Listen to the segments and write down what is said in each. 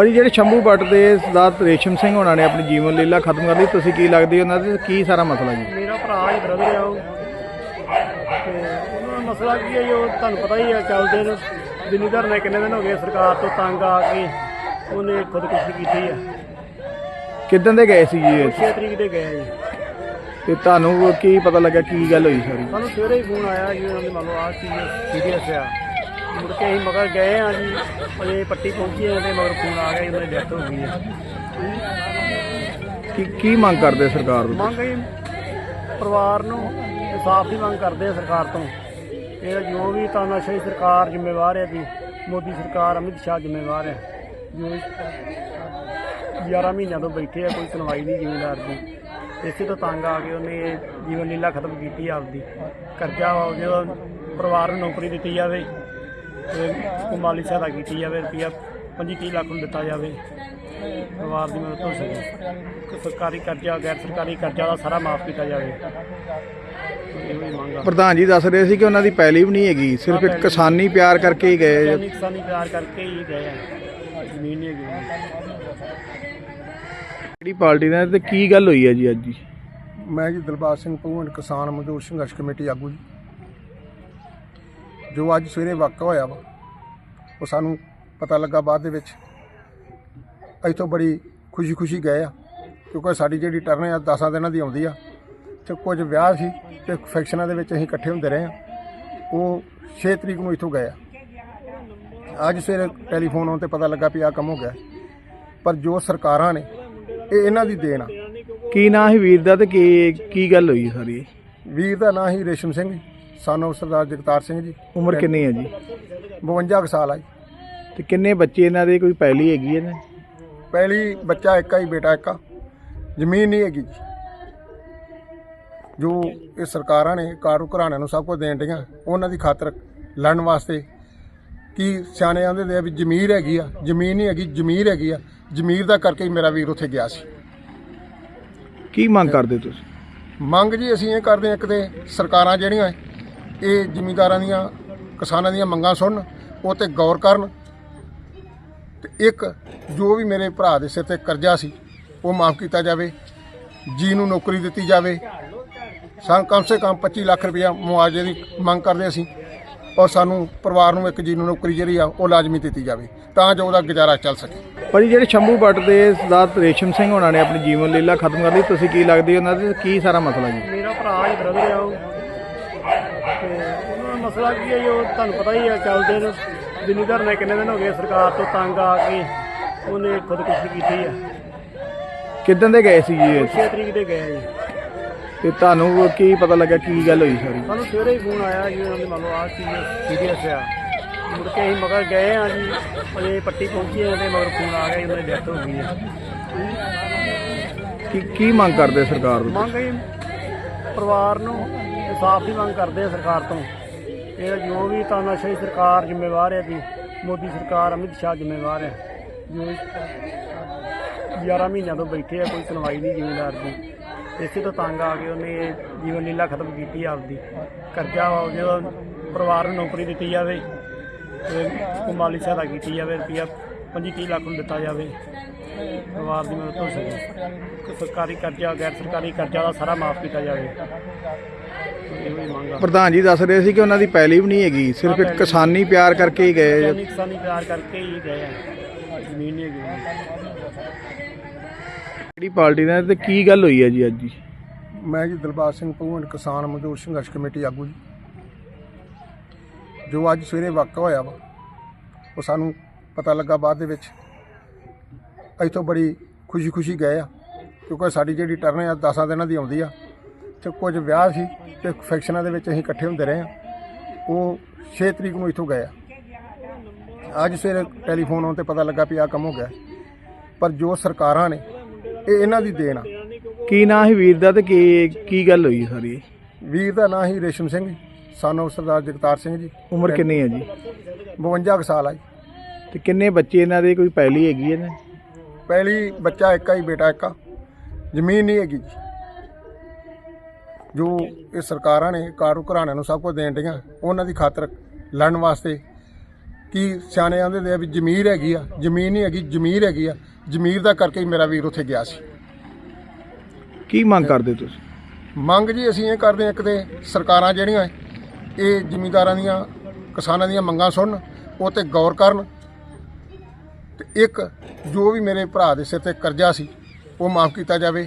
ਭਾਜੀ ਜਿਹੜੇ ਸ਼ੰਭੂ ਭੱਟ ਦੇ ਸਰਦਾਰ ਰੇਸ਼ਮ ਸਿੰਘ ਹੋਣਾ ਨੇ ਆਪਣੀ ਜੀਵਨ ਲੀਲਾ ਖਤਮ ਕਰ ਲਈ ਤੁਸੀਂ ਕੀ ਲੱਗਦੀ ਉਹਨਾਂ ਦੇ ਕੀ ਸਾਰਾ ਮਸਲਾ ਜੀ? ਮੇਰਾ ਭਰਾ ਹੀ ਬ੍ਰਦਰ ਆ ਉਹ। ਤੇ ਉਹਨਾਂ ਦਾ ਮਸਲਾ ਕੀ ਹੈ ਜੀ, ਤੁਹਾਨੂੰ ਪਤਾ ਹੀ ਹੈ ਚੱਲਦੇ ਨੇ। ਜ਼ਿਮੀਦਾਰ ਨੇ ਕਿੰਨੇ ਦਿਨ ਹੋ ਗਏ ਸਰਕਾਰ ਤੋਂ ਤੰਗ ਆ ਕੇ ਉਹਨੇ ਖੁਦਕੁਸ਼ੀ ਕੀਤੀ ਹੈ ਕਿੱਦਾਂ ਦੇ ਗਏ ਸੀ ਜੀ ਇਹ? 6 ਤਰੀਕ ਦੇ ਗਏ ਆ ਜੀ। ਤੇ ਤੁਹਾਨੂੰ ਕੀ ਪਤਾ ਲੱਗਾ ਕੀ ਗੱਲ ਹੋਈ ਸਾਰੀ? ਸਾਨੂੰ ਸਵੇਰੇ ਹੀ ਫੋਨ ਆਇਆ ਜੀ ਉਹਨਾਂ ਦੇ ਮੰਨ ਲਓ ਆਹ ਚੀਜ਼ ਸੀਰੀਅਸ ਆ। ਮੁੜ ਕੇ ਅਸੀਂ ਮਗਰ ਗਏ ਆ ਜੀ ਅਜੇ ਪੱਟੀ ਪਹੁੰਚੀ ਆ ਤੇ ਮਗਰ ਫੋਨ ਆ ਗਿਆ ਜੀ, ਉਹਨਾਂ ਦੀ ਡੈਥ ਹੋ ਗਈ ਹੈ। ਕੀ ਕੀ ਮੰਗ ਕਰਦੇ ਸਰਕਾਰ ਤੋਂ? ਮੰਗ ਹੈ ਪਰਿਵਾਰ ਨੂੰ ਇਨਸਾਫ ਦੀ ਮੰਗ ਕਰਦੇ ਆ ਸਰਕਾਰ ਤੋਂ। ਇਹ ਜੋ ਵੀ ਤਾਨਾਸ਼ਾਹੀ ਸਰਕਾਰ ਜ਼ਿੰਮੇਵਾਰ ਹੈ ਜੀ ਮੋਦੀ ਸਰਕਾਰ ਅਮਿਤ ਸ਼ਾਹ ਜ਼ਿੰਮੇਵਾਰ ਹੈ। ਜੋ 11 ਮਹੀਨਿਆਂ ਤੋਂ ਬੈਠੇ ਆ ਕੋਈ ਸੁਣਵਾਈ ਨਹੀਂ ਜ਼ਿਮੀਂਦਾਰ ਦੀ। ਇਸੇ ਤੋਂ ਤੰਗ ਆ ਕੇ ਉਹਨੇ ਜੀਵਨ ਲੀਲਾ ਖਤਮ ਕੀਤੀ ਆਪਦੀ। ਕਰਜ਼ਾ ਹੋ ਗਿਆ ਪਰਿਵਾਰ ਨੂੰ ਨੌਕਰੀ ਦਿੱਤੀ ਜਾਵੇ। ਤੇ ਮਾਲੀ ਸਹਾਇਤਾ ਕੀਤੀ ਜਾਵੇ ਰੁਪਈਆ 25 30 ਲੱਖ ਨੂੰ ਦਿੱਤਾ ਜਾਵੇ। ਪਰਿਵਾਰ ਦੀ ਮਦਦ ਹੋ ਸਕੇ ਸਰਕਾਰੀ ਕਰਜ਼ਾ ਗੈਰ ਸਰਕਾਰੀ ਕਰਜ਼ਾ ਦਾ ਸਾਰਾ ਮਾਫ ਕੀਤਾ ਜਾਵੇ। ਇਹੋ ਹੀ ਮੰਗ ਆ। ਪ੍ਰਧਾਨ ਜੀ ਦੱਸ ਰਹੇ ਸੀ ਕਿ ਉਹਨਾਂ ਦੀ ਪੈਲੀ ਵੀ ਨਹੀਂ ਹੈਗੀ ਸਿਰਫ ਇੱਕ ਕਿਸਾਨੀ ਪਿਆਰ ਕਰਕੇ ਹੀ ਗਏ ਕਿਸਾਨੀ ਕਿਸਾਨੀ ਪਿਆਰ ਕਰਕੇ ਹੀ ਗਏ ਆ। ਜ਼ਮੀਨ ਨਹੀਂ ਹੈਗੀ। ਕਿਹੜੀ ਪਾਰਟੀ ਨਾਲ ਤੇ ਕੀ ਗੱਲ ਹੋਈ ਹੈ ਜੀ ਅੱਜ ਜੀ? ਮੈਂ ਜੀ ਦਿਲਬਾਗ ਸਿੰਘ ਭਗਵੰਤ ਕਿਸਾਨ ਮਜ਼ਦੂਰ ਸੰਘਰਸ਼ ਕਮੇਟੀ ਆਗੂ ਜੀ। ਜੋ ਅੱਜ ਸਵੇਰੇ ਵਾਕਾ ਹੋਇਆ ਵਾ ਉਹ ਸਾਨੂੰ ਪਤਾ ਲੱਗਾ ਬਾਅਦ ਦੇ ਵਿੱਚ। ਇੱਥੋਂ ਬੜੀ ਖੁਸ਼ੀ-ਖੁਸ਼ੀ ਗਏ ਆ ਕਿਉਂਕਿ ਸਾਡੀ ਜਿਹੜੀ ਟਰਨ ਆ 10 ਦਿਨਾਂ ਦੀ ਆਉਂਦੀ ਆ ਤੇ ਕੁਝ ਵਿਆਹ ਸੀ ਤੇ ਫੰਕਸ਼ਨਾਂ ਦੇ ਵਿੱਚ ਅਸੀਂ ਇਕੱਠੇ ਹੁੰਦੇ ਰਹੇ ਆ। ਉਹ 6 ਤਰੀਕ ਨੂੰ ਇੱਥੋਂ ਗਏ ਆ। ਅੱਜ ਸਵੇਰੇ ਟੈਲੀਫੋਨ ਆਉਣ ਤੇ ਪਤਾ ਲੱਗਾ ਵੀ ਆਹ ਕੰਮ ਹੋ ਗਿਆ। ਪਰ ਜੋ ਸਰਕਾਰਾਂ ਨੇ ਇਹ ਇਹਨਾਂ ਦੀ ਦੇਣ ਆ। ਕੀ ਨਾਂ ਹੈ ਵੀਰ ਦਾ ਤੇ ਕੀ ਕੀ ਗੱਲ ਹੋਈ ਸਾਰੀ? ਵੀਰ ਦਾ ਨਾਂ ਹੀ ਰੇਸ਼ਮ ਸਿੰਘ ਸਾਨੂੰ ਸਰਦਾਰ ਜਗਤਾਰ ਸਿੰਘ ਜੀ। ਉਮਰ ਕਿੰਨੀ ਹੈ ਜੀ? 52 ਕੁ ਸਾਲ ਆ ਜੀ। ਤੇ ਕਿੰਨੇ ਬੱਚੇ ਇਹਨਾਂ ਦੇ? ਕੋਈ ਪੈਲੀ ਹੈਗੀ ਹੈ ਨਾ? ਪਹਿਲੀ ਬੱਚਾ ਇੱਕ ਹੀ ਬੇਟਾ ਇੱਕ ਜ਼ਮੀਨ ਨਹੀਂ ਹੈਗੀ ਜੀ। ਜੋ ਇਹ ਸਰਕਾਰਾਂ ਨੇ ਕਾਰੂ ਘਰਾਣਿਆਂ ਨੂੰ ਸਭ ਕੁਝ ਦੇਣ ਡੀਆਂ ਉਹਨਾਂ ਦੀ ਖਾਤਰ ਲੜਨ ਵਾਸਤੇ ਕੀ ਸਿਆਣੇ ਆਂਦੇ ਨੇ ਵੀ ਜ਼ਮੀਰ ਹੈਗੀ ਆ ਜ਼ਮੀਨ ਨਹੀਂ ਹੈਗੀ ਜ਼ਮੀਰ ਹੈਗੀ ਆ। ਜ਼ਮੀਰ ਦਾ ਕਰਕੇ ਹੀ ਮੇਰਾ ਵੀਰ ਉੱਥੇ ਗਿਆ ਸੀ। ਕੀ ਮੰਗ ਕਰਦੇ ਤੁਸੀਂ? ਮੰਗ ਜੀ ਅਸੀਂ ਇਹ ਕਰਦੇ ਹਾਂ ਇੱਕ ਤੇ ਸਰਕਾਰਾਂ ਜਿਹੜੀਆਂ ਇਹ ਜ਼ਿਮੀਂਦਾਰਾਂ ਦੀਆਂ ਕਿਸਾਨਾਂ ਦੀਆਂ ਮੰਗਾਂ ਸੁਣਨ ਉਹ ਤੇ ਗੌਰ ਕਰਨ। ਤੇ ਇੱਕ ਜੋ ਵੀ ਮੇਰੇ ਭਰਾ ਦੇ ਸਿਰ ਤੇ ਕਰਜ਼ਾ ਸੀ ਉਹ ਮਾਫ ਕੀਤਾ ਜਾਵੇ। ਜੀ ਨੂੰ ਨੌਕਰੀ ਦਿੱਤੀ ਜਾਵੇ। ਸਾਨੂੰ ਕਮ ਸੇ ਕਮ 25 ਲੱਖ ਰੁਪਇਆ ਮੁਆਵਜ਼ੇ ਦੀ ਮੰਗ ਕਰਦੇ ਅਸੀਂ। ਔਰ ਸਾਨੂੰ ਪਰਿਵਾਰ ਨੂੰ ਇੱਕ ਜੀ ਨੂੰ ਨੌਕਰੀ ਜਿਹੜੀ ਆ ਉਹ ਲਾਜ਼ਮੀ ਦਿੱਤੀ ਜਾਵੇ। ਤਾਂ ਜੋ ਉਹਦਾ ਗੁਜ਼ਾਰਾ ਚੱਲ ਸਕੇ। ਭਾਜੀ ਜਿਹੜੇ ਸ਼ੰਭੂ ਭੱਟ ਦੇ ਸਰਦਾਰ ਰੇਸ਼ਮ ਸਿੰਘ ਹੋਣਾ ਨੇ ਆਪਣੀ ਜੀਵਨ ਲੀਲਾ ਖਤਮ ਕਰ ਲਈ ਤੁਸੀਂ ਕੀ ਲੱਗਦੀ ਉਹਨਾਂ ਦੇ? ਕੀ ਸਾਰਾ ਮਸਲਾ ਜੀ? ਮੇਰਾ ਭਰਾ ਹੀ ਬ੍ਰਦਰ ਆ ਉਹ। ਤੇ ਉਹਨਾਂ ਦਾ ਮਸਲਾ ਕੀ ਹੈ ਜੀ, ਉਹ ਤੁਹਾਨੂੰ ਪਤਾ ਹੀ ਹੈ ਚੱਲਦੇ ਨੇ। ਜ਼ਿਮੀਦਾਰ ਨੇ ਕਿੰਨੇ ਦਿਨ ਹੋ ਗਏ ਸਰਕਾਰ ਤੋਂ ਤੰਗ ਆ ਕੇ ਉਹਨੇ ਖੁਦਕੁਸ਼ੀ ਕੀਤੀ ਹੈ। ਕਿੱਦਾਂ ਦੇ ਗਏ ਸੀ ਜੀ? ਇਹ? 6 ਤਰੀਕ ਦੇ ਗਏ ਆ ਜੀ। ਤੇ ਤੁਹਾਨੂੰ ਕੀ ਪਤਾ ਲੱਗਾ ਕੀ ਗੱਲ ਹੋਈ ਸਾਰੀ? ਸਾਨੂੰ ਸਵੇਰੇ ਹੀ ਫੋਨ ਆਇਆ ਜੀ ਉਹਨਾਂ ਦੇ ਮੰਨ ਲਓ ਆਹ ਚੀਜ਼ ਸੀਰੀਅਸ ਆ। ਮੁੜ ਕੇ ਅਸੀਂ ਮਗਰ ਗਏ ਆ ਜੀ ਅਜੇ ਪੱਟੀ ਪਹੁੰਚੀ ਆ ਤੇ ਮਗਰ ਫੋਨ ਆ ਗਿਆ ਜੀ, ਉਹਨਾਂ ਦੀ ਡੈਥ ਹੋ ਗਈ ਹੈ। ਕੀ ਕੀ ਮੰਗ ਕਰਦੇ ਸਰਕਾਰ ਤੋਂ ਮੰਗ ਹੈ ਪਰਿਵਾਰ ਨੂੰ ਇਨਸਾਫ ਦੀ ਮੰਗ ਕਰਦੇ ਆ ਸਰਕਾਰ ਤੋਂ। ਇਹ ਜੋ ਵੀ ਤਾਨਾਸ਼ਾਹੀ ਸਰਕਾਰ ਜ਼ਿੰਮੇਵਾਰ ਹੈ ਜੀ, ਮੋਦੀ ਸਰਕਾਰ, ਅਮਿਤ ਸ਼ਾਹ ਜ਼ਿੰਮੇਵਾਰ ਹੈ। ਜੋ 11 ਮਹੀਨਿਆਂ ਤੋਂ ਬੈਠੇ ਆ, ਕੋਈ ਸੁਣਵਾਈ ਨਹੀਂ ਜ਼ਿਮੀਂਦਾਰ ਦੀ। ਇਸੇ ਤੋਂ ਤੰਗ ਆ ਕੇ ਉਹਨੇ ਜੀਵਨ ਲੀਲਾ ਖਤਮ ਕੀਤੀ ਆਪਦੀ। ਕਰਜ਼ਾ ਹੋ ਪਰਿਵਾਰ ਨੂੰ ਨੌਕਰੀ ਦਿੱਤੀ ਜਾਵੇ ਤੇ ਮਾਲੀ ਸਹਾਇਤਾ ਕੀਤੀ ਜਾਵੇ, ਰੁਪਈਆ 25 30 ਲੱਖ ਨੂੰ ਦਿੱਤਾ ਜਾਵੇ। ਪਰਿਵਾਰ ਦੀ ਮਦਦ ਹੋ ਸਕੇ ਕਿ ਸਰਕਾਰੀ ਕਰਜ਼ਾ ਗੈਰ ਸਰਕਾਰੀ ਕਰਜ਼ਾ ਦਾ ਸਾਰਾ ਮਾਫ ਕੀਤਾ ਜਾਵੇ। ਇਹੋ ਹੀ ਮੰਗ ਆ। ਪ੍ਰਧਾਨ ਜੀ ਦੱਸ ਰਹੇ ਸੀ ਕਿ ਉਹਨਾਂ ਦੀ ਪੈਲੀ ਵੀ ਨਹੀਂ ਹੈਗੀ ਸਿਰਫ ਇੱਕ ਕਿਸਾਨੀ ਪਿਆਰ ਕਰਕੇ ਹੀ ਗਏ ਕਿਸਾਨੀ ਕਿਸਾਨੀ ਪਿਆਰ ਕਰਕੇ ਹੀ ਗਏ ਆ। ਜ਼ਮੀਨ ਨਹੀਂ ਹੈਗੀ। ਕਿਹੜੀ ਪਾਰਟੀ ਨਾਲ ਤੇ ਕੀ ਗੱਲ ਹੋਈ ਹੈ ਜੀ ਅੱਜ ਜੀ? ਮੈਂ ਜੀ ਦਿਲਬਾਗ ਸਿੰਘ ਭਗਵੰਤ ਕਿਸਾਨ ਮਜ਼ਦੂਰ ਸੰਘਰਸ਼ ਕਮੇਟੀ ਆਗੂ ਜੀ। ਜੋ ਅੱਜ ਸਵੇਰੇ ਵਾਕਾ ਹੋਇਆ ਵਾ ਉਹ ਸਾਨੂੰ ਪਤਾ ਲੱਗਾ ਬਾਅਦ ਦੇ ਵਿੱਚ। ਇੱਥੋਂ ਬੜੀ ਖੁਸ਼ੀ-ਖੁਸ਼ੀ ਗਏ ਆ ਕਿਉਂਕਿ ਸਾਡੀ ਜਿਹੜੀ ਟਰਨ ਆ 10 ਦਿਨਾਂ ਦੀ ਆਉਂਦੀ ਆ। ਤੇ ਕੁਝ ਵਿਆਹ ਸੀ ਤੇ ਫੰਕਸ਼ਨਾਂ ਦੇ ਵਿੱਚ ਅਸੀਂ ਇਕੱਠੇ ਹੁੰਦੇ ਰਹੇ ਆ। ਉਹ 6 ਤਰੀਕ ਨੂੰ ਇੱਥੋਂ ਗਏ ਆ। ਅੱਜ ਸਵੇਰੇ ਟੈਲੀਫੋਨ ਆਉਣ ਤੇ ਪਤਾ ਲੱਗਾ ਵੀ ਆਹ ਕੰਮ ਹੋ ਗਿਆ। ਪਰ ਜੋ ਸਰਕਾਰਾਂ ਨੇ ਇਹ ਇਹਨਾਂ ਦੀ ਦੇਣ ਆ। ਕੀ ਨਾਂ ਹੈ ਵੀਰ ਦਾ ਤੇ ਕੀ ਕੀ ਗੱਲ ਹੋਈ ਸਾਰੀ? ਵੀਰ ਦਾ ਨਾਂ ਹੀ ਰੇਸ਼ਮ ਸਿੰਘ ਸਾਨੂੰ ਸਰਦਾਰ ਜਗਤਾਰ ਸਿੰਘ ਜੀ। ਉਮਰ ਕਿੰਨੀ ਹੈ ਜੀ? 52 ਕੁ ਸਾਲ ਆ ਜੀ। ਤੇ ਕਿੰਨੇ ਬੱਚੇ ਇਹਨਾਂ ਦੇ? ਕੋਈ ਪੈਲੀ ਹੈਗੀ ਹੈ ਨਾ ਪਹਿਲੀ ਬੱਚਾ ਇੱਕ ਹੀ ਬੇਟਾ ਇੱਕ ਜ਼ਮੀਨ ਨਹੀਂ ਹੈਗੀ ਜੀ। ਜੋ ਇਹ ਸਰਕਾਰਾਂ ਨੇ ਕਾਰੂ ਘਰਾਣਿਆਂ ਨੂੰ ਸਭ ਕੁਝ ਦੇਣ ਡੀਆਂ ਉਹਨਾਂ ਦੀ ਖਾਤਰ ਲੜਨ ਵਾਸਤੇ ਕਿ ਸਿਆਣੇ ਆਂਦੇ ਨੇ ਵੀ ਜ਼ਮੀਰ ਹੈਗੀ ਆ ਜ਼ਮੀਨ ਨਹੀਂ ਹੈਗੀ ਜ਼ਮੀਰ ਹੈਗੀ ਆ। ਜ਼ਮੀਰ ਦਾ ਕਰਕੇ ਹੀ ਮੇਰਾ ਵੀਰ ਉੱਥੇ ਗਿਆ ਸੀ। ਕੀ ਮੰਗ ਕਰਦੇ ਤੁਸੀਂ? ਮੰਗ ਜੀ ਅਸੀਂ ਇਹ ਕਰਦੇ ਹਾਂ ਇੱਕ ਤੇ ਸਰਕਾਰਾਂ ਜਿਹੜੀਆਂ ਇਹ ਜ਼ਿਮੀਂਦਾਰਾਂ ਦੀਆਂ ਕਿਸਾਨਾਂ ਦੀਆਂ ਮੰਗਾਂ ਸੁਣਨ ਉਹ ਤੇ ਗੌਰ ਕਰਨ ਤੇ ਇੱਕ ਜੋ ਵੀ ਮੇਰੇ ਭਰਾ ਦੇ ਸਿਰ ਤੇ ਕਰਜ਼ਾ ਸੀ, ਉਹ ਮਾਫ ਕੀਤਾ ਜਾਵੇ,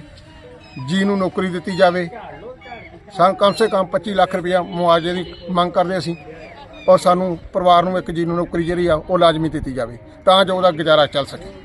ਜੀ ਨੂੰ ਨੌਕਰੀ ਦਿੱਤੀ ਜਾਵੇ। ਸਾਨੂੰ ਕਮ ਸੇ ਕਮ 25 ਲੱਖ ਰੁਪਇਆ ਮੁਆਵਜ਼ੇ ਦੀ ਮੰਗ ਕਰਦੇ ਅਸੀਂ ਔਰ ਸਾਨੂੰ ਪਰਿਵਾਰ ਨੂੰ ਇੱਕ ਜੀ ਨੂੰ ਨੌਕਰੀ ਜਿਹੜੀ ਆ, ਉਹ ਲਾਜ਼ਮੀ ਦਿੱਤੀ ਜਾਵੇ, ਤਾਂ ਜੋ ਉਹਦਾ ਗੁਜ਼ਾਰਾ ਚੱਲ ਸਕੇ।